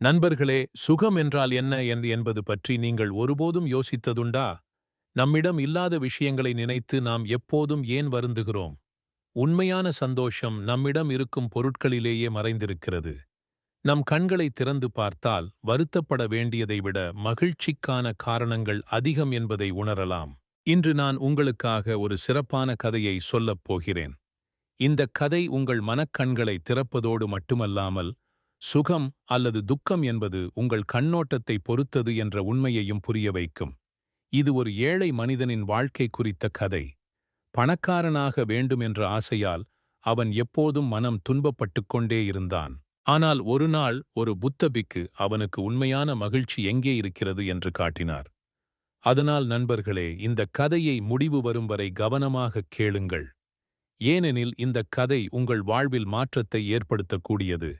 நண்பர்களே சுகம் என்றால் என்ன என்று என்பது பற்றி நீங்கள் ஒருபோதும் யோசித்ததுண்டா? நம்மிடம் இல்லாத விஷயங்களை நினைத்து நாம் எப்போதும் ஏன் வருந்துகிறோம்? உண்மையான சந்தோஷம் நம்மிடம் இருக்கும் பொருட்களிலேயே மறைந்திருக்கிறது. நம் கண்களை திறந்து பார்த்தால் வருத்தப்பட வேண்டியதை விட மகிழ்ச்சிக்கான காரணங்கள் அதிகம் என்பதை உணரலாம். இன்று நான் உங்களுக்காக ஒரு சிறப்பான கதையை சொல்லப் போகிறேன். இந்த கதை உங்கள் மனக்கண்களை திறப்பதோடு மட்டுமல்லாமல் சுகம் அல்லது துக்கம் என்பது உங்கள் கண்ணோட்டத்தை பொறுத்தது என்ற உண்மையையும் புரிய வைக்கும். இது ஒரு ஏழை மனிதனின் வாழ்க்கை குறித்த கதை. பணக்காரனாக வேண்டும் என்ற ஆசையால் அவன் எப்போதும் மனம் துன்பப்பட்டுக் கொண்டே இருந்தான். ஆனால் ஒரு நாள் ஒரு புத்தபிக்கு அவனுக்கு உண்மையான மகிழ்ச்சி எங்கே இருக்கிறது என்று காட்டினார். அதனால் நண்பர்களே இந்த கதையை முடிவு வரும் வரை கவனமாக கேளுங்கள். ஏனெனில் இந்த கதை உங்கள் வாழ்வில் மாற்றத்தை ஏற்படுத்தக்கூடியது.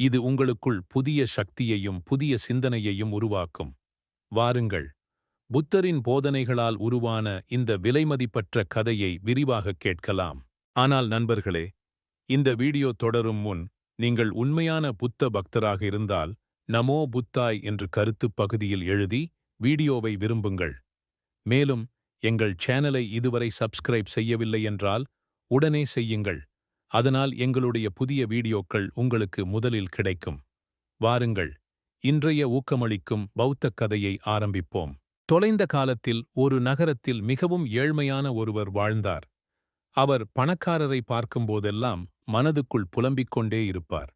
இது உங்களுக்குள் புதிய சக்தியையும் புதிய சிந்தனையையும் உருவாக்கும். வாருங்கள். புத்தரின் போதனைகளால் உருவான இந்த விலைமதிப்பற்ற கதையை விரிவாக கேட்கலாம். ஆனால் நண்பர்களே இந்த வீடியோ தொடரும் முன் நீங்கள் உண்மையான புத்த பக்தராக இருந்தால் நமோ புத்தாய் என்று கருத்து பகுதியில் எழுதி வீடியோவை விரும்புங்கள். மேலும் எங்கள் சேனலை இதுவரை சப்ஸ்கிரைப் செய்யவில்லை என்றால் உடனே செய்யுங்கள். அதனால் எங்களுடைய புதிய வீடியோக்கள் உங்களுக்கு முதலில் கிடைக்கும். வாருங்கள் இன்றைய ஊக்கமளிக்கும் பௌத்த கதையை ஆரம்பிப்போம். தொலைந்த காலத்தில் ஒரு நகரத்தில் மிகவும் ஏழ்மையான ஒருவர் வாழ்ந்தார். அவர் பணக்காரரை பார்க்கும்போதெல்லாம் மனதுக்குள் புலம்பிக் கொண்டே இருப்பார்.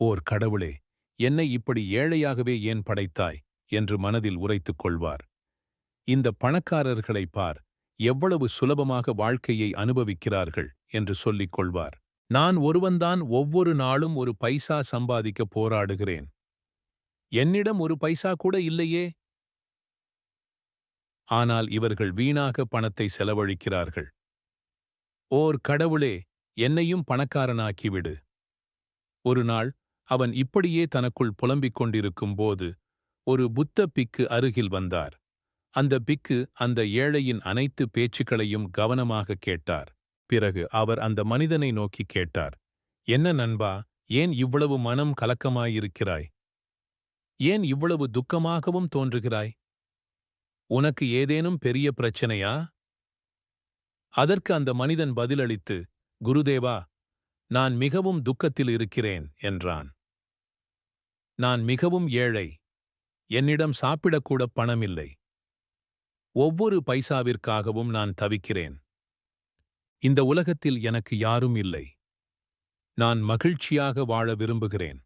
ஓர் கடவுளே என்னை இப்படி ஏழையாகவே ஏன் படைத்தாய்? என்று மனதில் உரைத்துக் கொள்வார். இந்த பணக்காரர்களை பார் எவ்வளவு சுலபமாக வாழ்க்கையை அனுபவிக்கிறார்கள்? என்று சொல்லிக் கொள்வார். நான் ஒருவன்தான் ஒவ்வொரு நாளும் ஒரு பைசா சம்பாதிக்க போராடுகிறேன். என்னிடம் ஒரு பைசா கூட இல்லையே? ஆனால் இவர்கள் வீணாக பணத்தை செலவழிக்கிறார்கள். ஓர் கடவுளே என்னையும் பணக்காரனாக்கிவிடு. ஒரு நாள் அவன் இப்படியே தனக்குள் புலம்பிக் கொண்டிருக்கும் போது ஒரு புத்த பிக்கு அருகில் வந்தார். அந்த பிக்கு அந்த ஏழையின் அனைத்து பேச்சுக்களையும் கவனமாக கேட்டார். பிறகு அவர் அந்த மனிதனை நோக்கி கேட்டார் என்ன நண்பா ஏன் இவ்வளவு மனம் கலக்கமாயிருக்கிறாய்? ஏன் இவ்வளவு துக்கமாகவும் தோன்றுகிறாய்? உனக்கு ஏதேனும் பெரிய பிரச்சனையா? அதற்கு அந்த மனிதன் பதிலளித்து குருதேவா நான் மிகவும் துக்கத்தில் இருக்கிறேன் என்றான். நான் மிகவும் ஏழை என்னிடம் சாப்பிடக்கூட பணமில்லை. ஒவ்வொரு பைசாவிற்காகவும் நான் தவிக்கிறேன். இந்த உலகத்தில் எனக்கு யாரும் இல்லை. நான் மகிழ்ச்சியாக வாழ விரும்புகிறேன்.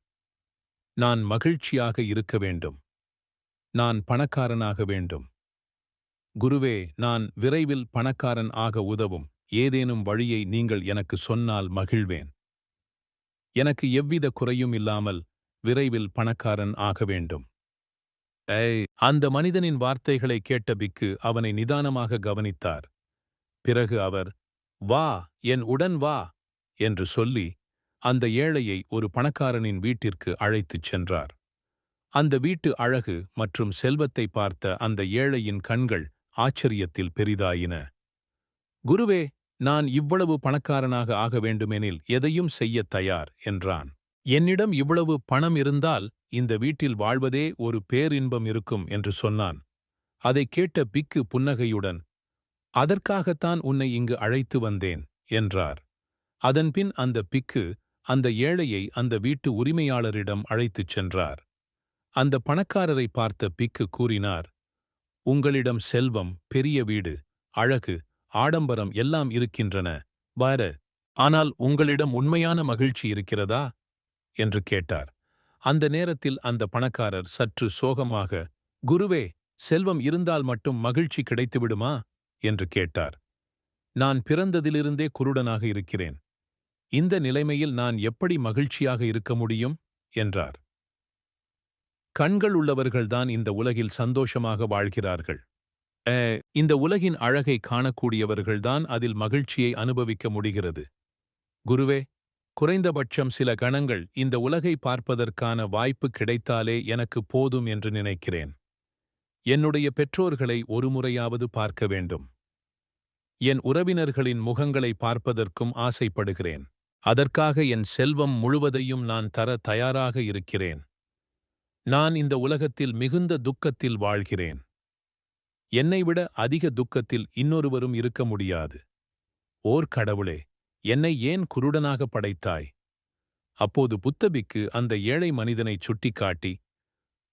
நான் மகிழ்ச்சியாக இருக்க வேண்டும். நான் பணக்காரனாக வேண்டும். குருவே நான் விரைவில் பணக்காரன் ஆக உதவும். ஏதேனும் வழியை நீங்கள் எனக்கு சொன்னால் மகிழ்வேன். எனக்கு எவ்வித குறையும் இல்லாமல் விரைவில் பணக்காரன் ஆக வேண்டும். ஏய் அந்த மனிதனின் வார்த்தைகளை கேட்ட பிக்கு அவனை நிதானமாக கவனித்தார். பிறகு அவர் வா என் உடன் வா என்று சொல்லி அந்த ஏழையை ஒரு பணக்காரனின் வீட்டிற்கு அழைத்துச் சென்றார். அந்த வீட்டு அழகு மற்றும் செல்வத்தை பார்த்த அந்த ஏழையின் கண்கள் ஆச்சரியத்தில் பெரிதாயின. குருவே நான் இவ்வளவு பணக்காரனாக ஆக வேண்டுமெனில் எதையும் செய்யத் தயார் என்றான். என்னிடம் இவ்வளவு பணம் இருந்தால் இந்த வீட்டில் வாழ்வதே ஒரு பேரின்பம் இருக்கும் என்று சொன்னான். அதைக் கேட்ட பிக்கு புன்னகையுடன் அதற்காகத்தான் உன்னை இங்கு அழைத்து வந்தேன் என்றார். அதன்பின் அந்த பிக்கு அந்த ஏழையை அந்த வீட்டு உரிமையாளரிடம் அழைத்துச் சென்றார். அந்த பணக்காரரை பார்த்த பிக்கு கூறினார் உங்களிடம் செல்வம் பெரிய வீடு அழகு ஆடம்பரம் எல்லாம் இருக்கின்றன. வார ஆனால் உங்களிடம் உண்மையான மகிழ்ச்சி இருக்கிறதா? என்று கேட்டார். அந்த நேரத்தில் அந்த பணக்காரர் சற்று சோகமாக குருவே செல்வம் இருந்தால் மட்டும் மகிழ்ச்சி கிடைத்துவிடுமா? என்று கேட்டார். நான் பிறந்ததிலிருந்தே குருடனாக இருக்கிறேன். இந்த நிலைமையில் நான் எப்படி மகிழ்ச்சியாக இருக்க முடியும்? என்றார். கண்கள் உள்ளவர்கள்தான் இந்த உலகில் சந்தோஷமாக வாழ்கிறார்கள். இந்த உலகின் அழகை காணக்கூடியவர்கள்தான் அதில் மகிழ்ச்சியை அனுபவிக்க முடிகிறது. குருவே குறைந்தபட்சம் சில கணங்கள் இந்த உலகை பார்ப்பதற்கான வாய்ப்பு கிடைத்தாலே எனக்கு போதும் என்று நினைக்கிறேன். என்னுடைய பெற்றோர்களை ஒருமுறையாவது பார்க்க வேண்டும். என் உறவினர்களின் முகங்களை பார்ப்பதற்கும் ஆசைப்படுகிறேன். அதற்காக என் செல்வம் முழுவதையும் நான் தர தயாராக இருக்கிறேன். நான் இந்த உலகத்தில் மிகுந்த துக்கத்தில் வாழ்கிறேன். என்னைவிட அதிக துக்கத்தில் இன்னொருவரும் இருக்க முடியாது. ஓர் கடவுளே என்னை ஏன் குருடனாக படைத்தாய்? அப்போது புத்தபிக்கு அந்த ஏழை மனிதனைச் சுட்டிக்காட்டி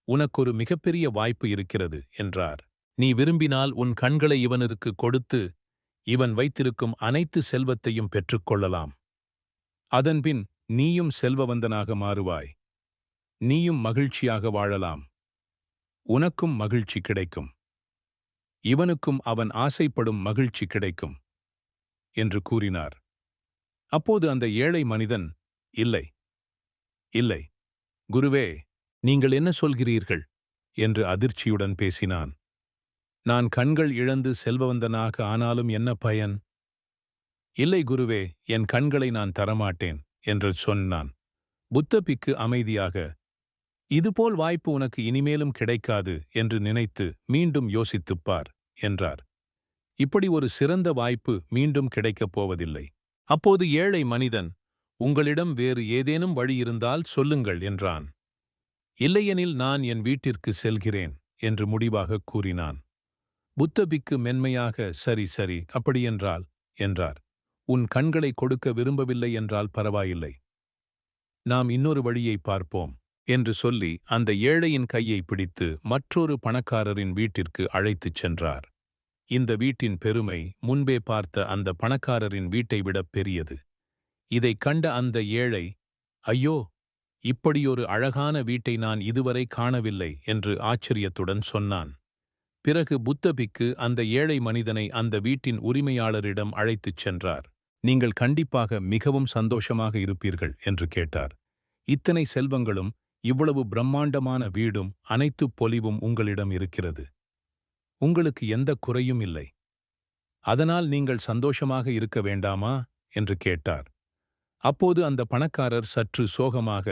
உனக்கொரு மிகப்பெரிய வாய்ப்பு இருக்கிறது என்றார். நீ விரும்பினால் உன் கண்களை இவனுக்கு கொடுத்து இவன் வைத்திருக்கும் அனைத்து செல்வத்தையும் பெற்றுக்கொள்ளலாம். அதன்பின் நீயும் செல்வவந்தனாக மாறுவாய். நீயும் மகிழ்ச்சியாக வாழலாம். உனக்கும் மகிழ்ச்சி கிடைக்கும். இவனுக்கும் அவன் ஆசைப்படும் மகிழ்ச்சி கிடைக்கும் என்று கூறினார். அப்போது அந்த ஏழை மனிதன் இல்லை இல்லை குருவே நீங்கள் என்ன சொல்கிறீர்கள்? என்று அதிர்ச்சியுடன் பேசினான். நான் கண்கள் இழந்து செல்வந்தனாக ஆனாலும் என்ன பயன்? இல்லை குருவே என் கண்களை நான் தரமாட்டேன் என்று சொன்னான். புத்தபிக்கு அமைதியாக இதுபோல் வாய்ப்பு உனக்கு இனிமேலும் கிடைக்காது என்று நினைத்து மீண்டும் யோசித்துப்பார் என்றார். இப்படி ஒரு சிறந்த வாய்ப்பு மீண்டும் கிடைக்கப் போவதில்லை. அப்போது ஏழை மனிதன் உங்களிடம் வேறு ஏதேனும் வழி இருந்தால் சொல்லுங்கள் என்றான். இல்லையெனில் நான் என் வீட்டிற்கு செல்கிறேன் என்று முடிவாகக் கூறினான். புத்தபிக்கு மென்மையாக சரி சரி அப்படியென்றால் என்றார். உன் கண்களை கொடுக்க விரும்பவில்லை என்றால் பரவாயில்லை. நாம் இன்னொரு வழியை பார்ப்போம் என்று சொல்லி அந்த ஏழையின் கையை பிடித்து மற்றொரு பணக்காரரின் வீட்டிற்கு அழைத்துச் சென்றார். இந்த வீட்டின் பெருமை முன்பே பார்த்த அந்த பணக்காரரின் வீட்டை விடப் பெரியது. இதைக் கண்ட அந்த ஏழை ஐயோ இப்படியொரு அழகான வீட்டை நான் இதுவரை காணவில்லை என்று ஆச்சரியத்துடன் சொன்னான். பிறகு புத்தபிக்கு அந்த ஏழை மனிதனை அந்த வீட்டின் உரிமையாளரிடம் அழைத்துச் சென்றார். நீங்கள் கண்டிப்பாக மிகவும் சந்தோஷமாக இருப்பீர்கள் என்று கேட்டார். இத்தனை செல்வங்களும் இவ்வளவு பிரம்மாண்டமான வீடும் அனைத்து பொலிவும் உங்களிடம் இருக்கிறது. உங்களுக்கு எந்த குறையும் இல்லை. அதனால் நீங்கள் சந்தோஷமாக இருக்க வேண்டாமா? என்று கேட்டார். அப்போது அந்த பணக்காரர் சற்று சோகமாக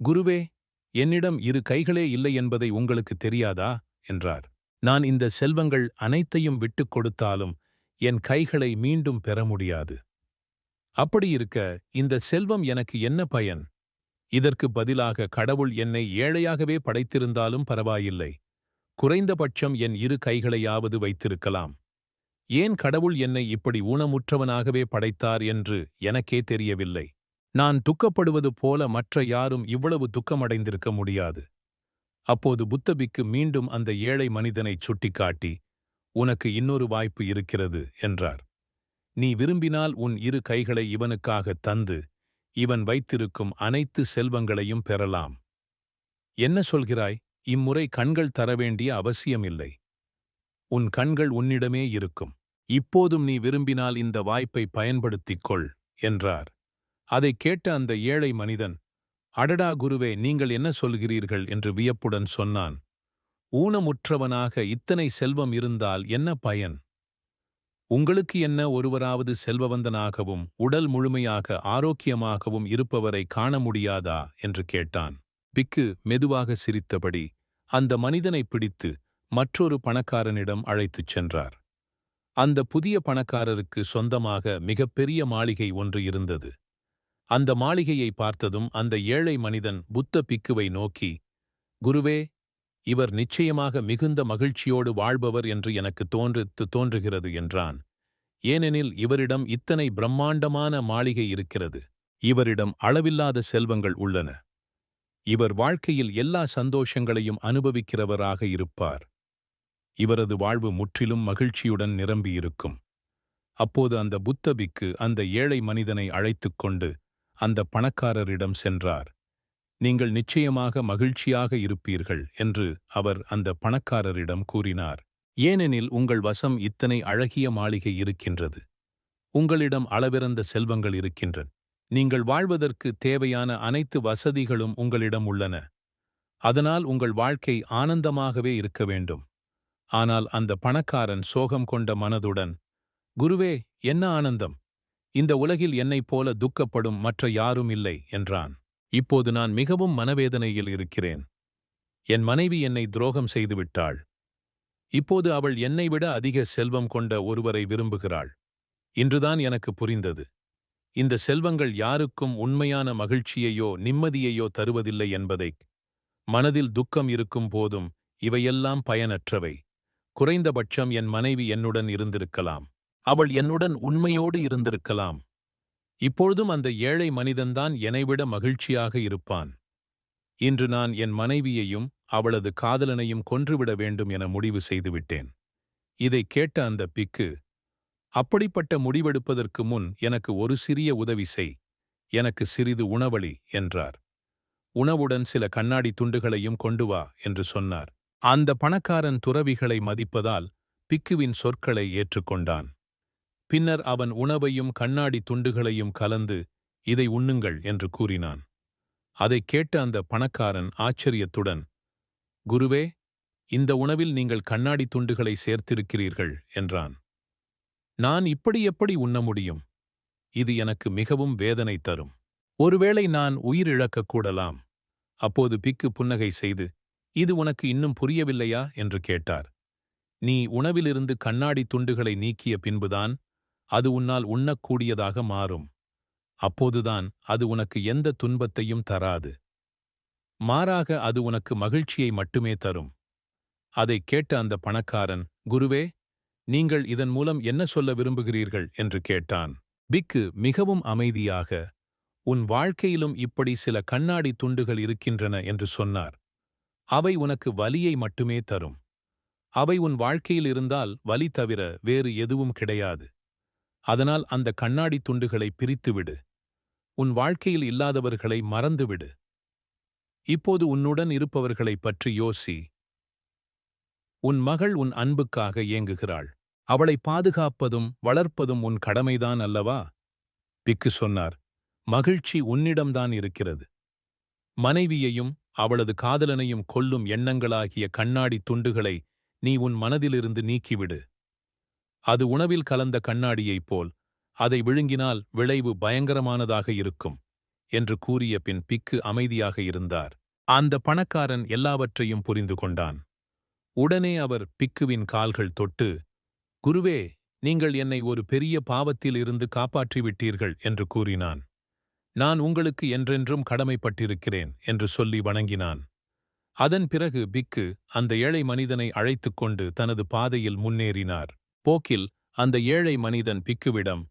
குருவே என்னிடம் இரு கைகளே இல்லை என்பதை உங்களுக்கு தெரியாதா? என்றார். நான் இந்த செல்வங்கள் அனைத்தையும் விட்டுக் கொடுத்தாலும் என் கைகளை மீண்டும் பெற முடியாது. அப்படியிருக்க இந்த செல்வம் எனக்கு என்ன பயன்? இதற்கு பதிலாக கடவுள் என்னை ஏழையாகவே படைத்திருந்தாலும் பரவாயில்லை. குறைந்தபட்சம் என் இரு கைகளையாவது வைத்திருக்கலாம். ஏன் கடவுள் என்னை இப்படி ஊனமுற்றவனாகவே படைத்தார் என்று எனக்கே தெரியவில்லை. நான் துக்கப்படுவது போல மற்ற யாரும் இவ்வளவு துக்கமடைந்திருக்க முடியாது. அப்போது புத்தபிக்கு மீண்டும் அந்த ஏழை மனிதனைச் சுட்டிக்காட்டி உனக்கு இன்னொரு வாய்ப்பு இருக்கிறது என்றார். நீ விரும்பினால் உன் இரு கைகளை இவனுக்காகத் தந்து இவன் வைத்திருக்கும் அனைத்து செல்வங்களையும் பெறலாம். என்ன சொல்கிறாய்? இம்முறை கண்கள் தர வேண்டிய அவசியமில்லை. உன் கண்கள் உன்னிடமே இருக்கும். இப்போதும் நீ விரும்பினால் இந்த வாய்ப்பை பயன்படுத்திக் கொள் என்றார். அதைக் கேட்ட அந்த ஏழை மனிதன் அடடா குருவே நீங்கள் என்ன சொல்கிறீர்கள்? என்று வியப்புடன் சொன்னான். ஊனமுற்றவனாக இத்தனை செல்வம் இருந்தால் என்ன பயன்? உங்களுக்கு என்ன ஒருவராவது செல்வவந்தனாகவும் உடல் முழுமையாக ஆரோக்கியமாகவும் இருப்பவரை காண முடியாதா? என்று கேட்டான். பிக்கு மெதுவாக சிரித்தபடி அந்த மனிதனை பிடித்து மற்றொரு பணக்காரனிடம் அழைத்துச் சென்றார். அந்த புதிய பணக்காரருக்கு சொந்தமாக மிகப்பெரிய மாளிகை ஒன்று இருந்தது. அந்த மாளிகையை பார்த்ததும் அந்த ஏழை மனிதன் புத்த பிக்குவை நோக்கி குருவே இவர் நிச்சயமாக மிகுந்த மகிழ்ச்சியோடு வாழ்பவர் என்று எனக்கு தோன்றித்து தோன்றுகிறது என்றான். ஏனெனில் இவரிடம் இத்தனை பிரம்மாண்டமான மாளிகை இருக்கிறது. இவரிடம் அளவில்லாத செல்வங்கள் உள்ளன. இவர் வாழ்க்கையில் எல்லா சந்தோஷங்களையும் அனுபவிக்கிறவராக இருப்பார். இவரது வாழ்வு முற்றிலும் மகிழ்ச்சியுடன் நிரம்பியிருக்கும். அப்போது அந்த புத்தபிக்கு அந்த ஏழை மனிதனை அழைத்துக் கொண்டு அந்த பணக்காரரிடம் சென்றார். நீங்கள் நிச்சயமாக மகிழ்ச்சியாக இருப்பீர்கள் என்று அவர் அந்த பணக்காரரிடம் கூறினார். ஏனெனில் உங்கள் வசம் இத்தனை அழகிய மாளிகை இருக்கின்றது. உங்களிடம் அளவிறந்த செல்வங்கள் இருக்கின்றன. நீங்கள் வாழ்வதற்கு தேவையான அனைத்து வசதிகளும் உங்களிடம் உள்ளன. அதனால் உங்கள் வாழ்க்கை ஆனந்தமாகவே இருக்க வேண்டும் ஆனால் அந்த பணக்காரன் சோகம் கொண்ட மனதுடன் குருவே என்ன ஆனந்தம்? இந்த உலகில் என்னைப் போல துக்கப்படும் மற்ற யாரும் இல்லை என்றான். இப்போது நான் மிகவும் மனவேதனையில் இருக்கிறேன். என் மனைவி என்னை துரோகம் செய்துவிட்டாள். இப்போது அவள் என்னை விட அதிக செல்வம் கொண்ட ஒருவரை விரும்புகிறாள். இன்றுதான் எனக்கு புரிந்தது. இந்த செல்வங்கள் யாருக்கும் உண்மையான மகிழ்ச்சியையோ நிம்மதியையோ தருவதில்லை என்பதை. மனதில் துக்கம் இருக்கும் போதும் இவையெல்லாம் பயனற்றவை. குறைந்தபட்சம் என் மனைவி என்னுடன் இருந்திருக்கலாம். அவள் என்னுடன் உண்மையோடு இருந்திருக்கலாம். இப்பொழுதும் அந்த ஏழை மனிதன்தான் என்னைவிட மகிழ்ச்சியாக இருப்பான். இன்று நான் என் மனைவியையும் அவளது காதலனையும் கொன்றுவிட வேண்டும் என முடிவு செய்துவிட்டேன். இதை கேட்ட அந்த பிக்கு அப்படிப்பட்ட முடிவெடுப்பதற்கு முன் எனக்கு ஒரு சிறிய உதவி செய் எனக்கு சிறிது உணவளி என்றார். உணவுடன் சில கண்ணாடி துண்டுகளையும் கொண்டு வா என்று சொன்னார். அந்த பணக்காரன் துறவிகளை மதிப்பதால் பிக்குவின் சொற்களை ஏற்றுக்கொண்டான். பின்னர் அவன் உணவையும் கண்ணாடி துண்டுகளையும் கலந்து இதை உண்ணுங்கள் என்று கூறினான். அதைக் கேட்ட அந்த பணக்காரன் ஆச்சரியத்துடன் குருவே இந்த உணவில் நீங்கள் கண்ணாடி துண்டுகளை சேர்த்திருக்கிறீர்கள் என்றான். நான் இப்படி எப்படி உண்ண முடியும்? இது எனக்கு மிகவும் வேதனை தரும். ஒருவேளை நான் உயிரிழக்கக் கூடலாம். அப்போது பிக்கு புன்னகை செய்து இது உனக்கு இன்னும் புரியவில்லையா? என்று கேட்டார். நீ உணவிலிருந்து கண்ணாடி துண்டுகளை நீக்கிய பின்புதான் அது உன்னால் உண்ணக்கூடியதாக மாறும். அப்போதுதான் அது உனக்கு எந்த துன்பத்தையும் தராது. மாறாக அது உனக்கு மகிழ்ச்சியை மட்டுமே தரும். அதைக் கேட்ட அந்த பணக்காரன் குருவே நீங்கள் இதன் மூலம் என்ன சொல்ல விரும்புகிறீர்கள்? என்று கேட்டான். பிக்கு மிகவும் அமைதியாக உன் வாழ்க்கையிலும் இப்படி சில கண்ணாடி துண்டுகள் இருக்கின்றன என்று சொன்னார். அவை உனக்கு வலியை மட்டுமே தரும். அவை உன் வாழ்க்கையில் இருந்தால் வலி தவிர வேறு எதுவும் கிடையாது. அதனால் அந்த கண்ணாடி துண்டுகளை பிரித்துவிடு. உன் வாழ்க்கையில் இல்லாதவர்களை மறந்துவிடு. இப்போது உன்னுடன் இருப்பவர்களைப் பற்றி யோசி. உன் மகள் உன் அன்புக்காக ஏங்குகிறாள். அவளை பாதுகாப்பதும் வளர்ப்பதும் உன் கடமைதான் அல்லவா? பிக்கு சொன்னார். மகிழ்ச்சி உன்னிடம்தான் இருக்கிறது. மனைவியையும் அவளது காதலனையும் கொல்லும் எண்ணங்களாகிய கண்ணாடி துண்டுகளை நீ உன் மனதிலிருந்து நீக்கிவிடு. அது உணவில் கலந்த கண்ணாடியைப் போல் அதை விழுங்கினால் விளைவு பயங்கரமானதாக இருக்கும் என்று கூறிய பின் பிக்கு அமைதியாக இருந்தார். அந்த பணக்காரன் எல்லாவற்றையும் புரிந்து கொண்டான். உடனே அவர் பிக்குவின் கால்கள் தொட்டு குருவே நீங்கள் என்னை ஒரு பெரிய பாவத்தில் இருந்து காப்பாற்றிவிட்டீர்கள் என்று கூறினான். நான் உங்களுக்கு என்றென்றும் கடமைப்பட்டிருக்கிறேன் என்று சொல்லி வணங்கினான். அதன் பிறகு பிக்கு அந்த ஏழை மனிதனை அழைத்துக் கொண்டு தனது பாதையில் முன்னேறினார். போக்கில் அந்த ஏழை மனிதன் பிக்குவிடம்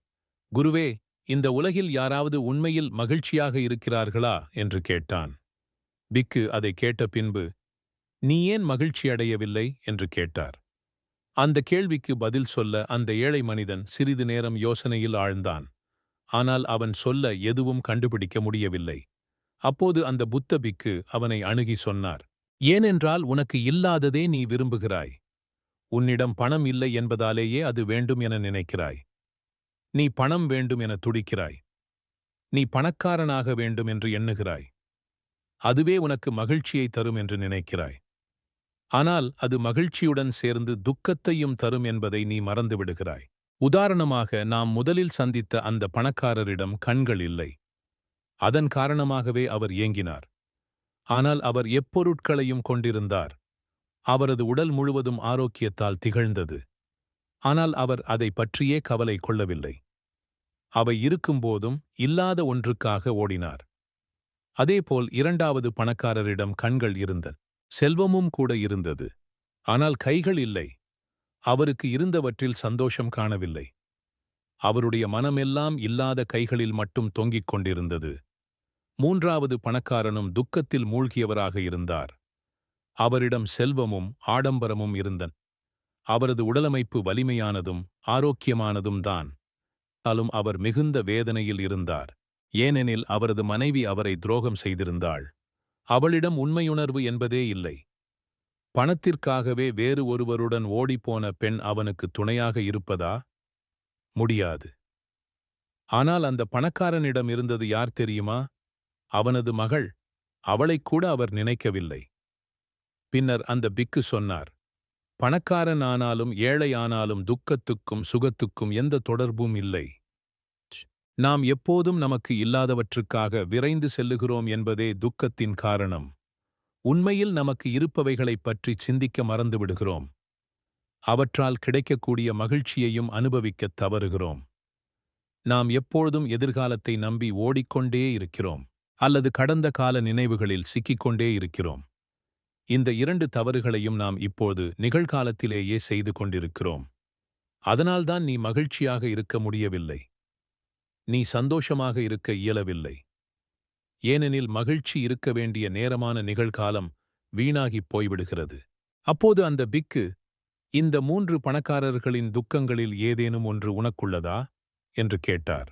குருவே இந்த உலகில் யாராவது உண்மையில் மகிழ்ச்சியாக இருக்கிறார்களா? என்று கேட்டான். பிக்கு அதை கேட்ட பின்பு நீ ஏன் மகிழ்ச்சியடையவில்லை என்று கேட்டார். அந்த கேள்விக்கு பதில் சொல்ல அந்த ஏழை மனிதன் சிறிது நேரம் யோசனையில் ஆழ்ந்தான். ஆனால் அவன் சொல்ல எதுவும் கண்டுபிடிக்க முடியவில்லை. அப்போது அந்த புத்த பிக்கு அவனை அணுகி சொன்னார் ஏனென்றால் உனக்கு இல்லாததே நீ விரும்புகிறாய். உன்னிடம் பணம் இல்லை என்பதாலேயே அது வேண்டும் என நினைக்கிறாய். நீ பணம் வேண்டும் என துடிக்கிறாய். நீ பணக்காரனாக வேண்டும் என்று எண்ணுகிறாய். அதுவே உனக்கு மகிழ்ச்சியை தரும் என்று நினைக்கிறாய். ஆனால் அது மகிழ்ச்சியுடன் சேர்ந்து துக்கத்தையும் தரும் என்பதை நீ மறந்துவிடுகிறாய் உதாரணமாக நாம் முதலில் சந்தித்த அந்த பணக்காரரிடம் கண்கள் இல்லை. அதன் காரணமாகவே அவர் ஏங்கினார். ஆனால் அவர் எப்பொருட்களையும் கொண்டிருந்தார். அவரது உடல் முழுவதும் ஆரோக்கியத்தால் திகழ்ந்தது. ஆனால் அவர் அதை பற்றியே கவலை கொள்ளவில்லை. அவை இருக்கும்போதும் இல்லாத ஒன்றுக்காக ஓடினார். அதேபோல் இரண்டாவது பணக்காரரிடம் கண்கள் இருந்தன. செல்வமும் கூட இருந்தது. ஆனால் கைகள் இல்லை. அவருக்கு இருந்தவற்றில் சந்தோஷம் காணவில்லை. அவருடைய மனமெல்லாம் இல்லாத கைகளில் மட்டும் தொங்கிக் கொண்டிருந்தது. மூன்றாவது பணக்காரனும் துக்கத்தில் மூழ்கியவராக இருந்தார். அவரிடம் செல்வமும் ஆடம்பரமும் இருந்தன். அவரது உடலமைப்பு வலிமையானதும் ஆரோக்கியமானதும் தான். ஆலும் அவர் மிகுந்த வேதனையில் இருந்தார். ஏனெனில் அவரது மனைவி அவரை துரோகம் செய்திருந்தாள். அவளிடம் உண்மையுணர்வு என்பதே இல்லை. பணத்திற்காகவே வேறு ஒருவருடன் ஓடிப்போன பெண் அவனுக்கு துணையாக இருப்பதா? முடியாது. ஆனால் அந்த பணக்காரனிடம் இருந்தது யார் தெரியுமா? அவனது மகள். அவளைக்கூட அவர் நினைக்கவில்லை. பின்னர் அந்த பிக்கு சொன்னார் பணக்காரன் ஆனாலும் ஏழை ஆனாலும் துக்கத்துக்கும் சுகத்துக்கும் எந்த தொடர்பும் இல்லை. நாம் எப்போதும் நமக்கு இல்லாதவற்றுக்காக விரைந்து செல்லுகிறோம் என்பதே துக்கத்தின் காரணம். உண்மையில் நமக்கு இருப்பவைகளைப் பற்றி சிந்திக்க மறந்துவிடுகிறோம் அவற்றால் கிடைக்கக்கூடிய மகிழ்ச்சியையும் அனுபவிக்கத் தவறுகிறோம். நாம் எப்பொழுதும் எதிர்காலத்தை நம்பி ஓடிக்கொண்டே இருக்கிறோம் அல்லது கடந்த கால நினைவுகளில் சிக்கிக்கொண்டே இருக்கிறோம். இந்த இரண்டு தவறுகளையும் நாம் இப்போது நிகழ்காலத்திலேயே செய்து கொண்டிருக்கிறோம். அதனால்தான் நீ மகிழ்ச்சியாக இருக்க முடியவில்லை. நீ சந்தோஷமாக இருக்க இயலவில்லை. ஏனெனில் மகிழ்ச்சி இருக்க வேண்டிய நேரமான நிகழ்காலம் வீணாகிப் போய்விடுகிறது. அப்போது அந்த பிக்கு இந்த மூன்று பணக்காரர்களின் துக்கங்களில் ஏதேனும் ஒன்று உனக்குள்ளதா? என்று கேட்டார்.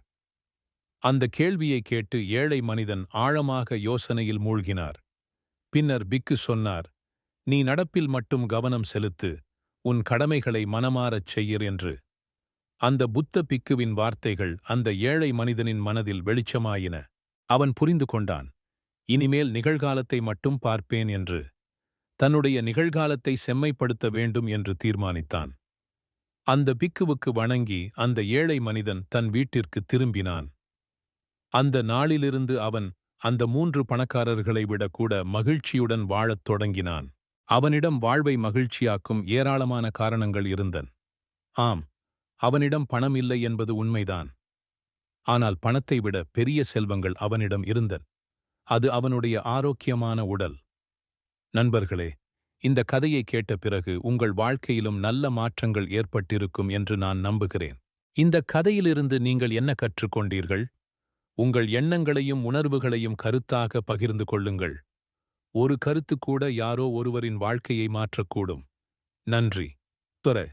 அந்த கேள்வியை கேட்டு ஏழை மனிதன் ஆழமாக யோசனையில் மூழ்கினார். பின்னர் பிக்கு சொன்னார் நீ நடப்பில் மட்டும் கவனம் செலுத்து உன் கடமைகளை மனமாறச் செய்யர் என்று. அந்த புத்த பிக்குவின் வார்த்தைகள் அந்த ஏழை மனிதனின் மனதில் வெளிச்சமாயின. அவன் புரிந்து கொண்டான் இனிமேல் நிகழ்காலத்தை மட்டும் பார்ப்பேன் என்று. தன்னுடைய நிகழ்காலத்தை செம்மைப்படுத்த வேண்டும் என்று தீர்மானித்தான். அந்த பிக்குவுக்கு வணங்கி அந்த ஏழை மனிதன் தன் வீட்டிற்கு திரும்பினான். அந்த நாளிலிருந்து அவன் அந்த மூன்று பணக்காரர்களை விட கூட மகிழ்ச்சியுடன் வாழத் தொடங்கினான். அவனிடம் வாழ்வை மகிழ்ச்சியாக்கும் ஏராளமான காரணங்கள் இருந்தன். ஆம் அவனிடம் பணம் இல்லை என்பது உண்மைதான். ஆனால் பணத்தை விட பெரிய செல்வங்கள் அவனிடம் இருந்தன். அது அவனுடைய ஆரோக்கியமான உடல். நண்பர்களே இந்த கதையை கேட்ட பிறகு உங்கள் வாழ்க்கையிலும் நல்ல மாற்றங்கள் ஏற்பட்டிருக்கும் என்று நான் நம்புகிறேன். இந்த கதையிலிருந்து நீங்கள் என்ன கற்றுக்கொண்டீர்கள்? உங்கள் எண்ணங்களையும் உணர்வுகளையும் கருத்தாக பகிர்ந்து கொள்ளுங்கள். ஒரு கருத்து கூட யாரோ ஒருவரின் வாழ்க்கையை மாற்றக்கூடும். நன்றி. துறை.